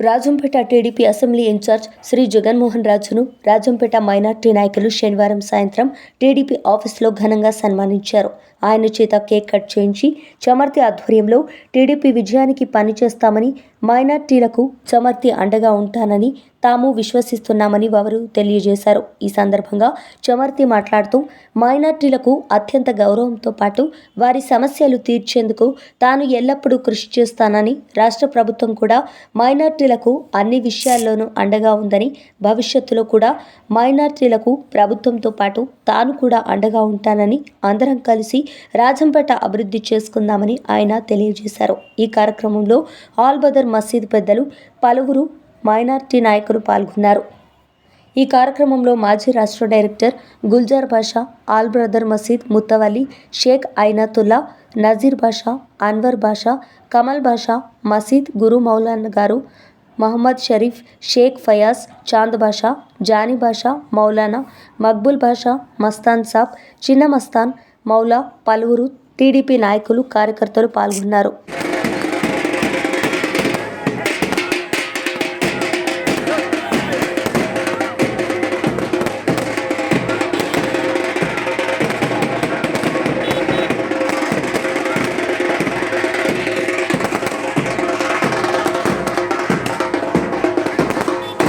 Rajampet TDP assembly incharge Shri Jaganmohan రాజును Rajampet minority నాయకులు శనివారం సాయంత్రం టీడీపీ ఆఫీసులో ఘనంగా సన్మానించారు. ఆయన చేత కేక్ కట్ చేయించి చమర్తి ఆధ్వర్యంలో టీడీపీ విజయానికి పనిచేస్తామని మైనార్టీలకు చమర్తి అండగా ఉంటానని తాము విశ్వసిస్తున్నామని వారు తెలియజేశారు. ఈ సందర్భంగా చమర్తి మాట్లాడుతూ మైనార్టీలకు అత్యంత గౌరవంతో పాటు వారి సమస్యలు తీర్చేందుకు తాను ఎల్లప్పుడూ కృషి చేస్తానని రాష్ట్ర ప్రభుత్వం కూడా మైనార్టీలకు అన్ని విషయాల్లోనూ అండగా ఉందని భవిష్యత్తులో కూడా మైనార్టీలకు ప్రభుత్వంతో పాటు తాను కూడా అండగా ఉంటానని అందరం కలిసి రాజంపేట అభివృద్ధి చేసుకుందామని ఆయన తెలియజేశారు. ఈ కార్యక్రమంలో ఆల్ బదర్ మసీద్ పెద్దలు పలువురు మైనార్టీ నాయకులు పాల్గొన్నారు. ఈ కార్యక్రమంలో మాజీ రాష్ట్ర director Gulzar Basha all brother మసీద్ ముత్తవల్లి షేక్ ఐనతుల్లా నజీర్ బాషా అన్వర్ బాషా కమల్ బాషా మసీద్ గురు మౌలానా గారు మహమ్మద్ షరీఫ్ షేక్ ఫయాజ్ చాంద్ బాషా జానీ బాషా మౌలానా మక్బుల్ బాషా మస్తాన్ సాబ్ చిన్న మస్తాన్ మౌలా పలువురు టీడీపీ నాయకులు కార్యకర్తలు పాల్గొన్నారు.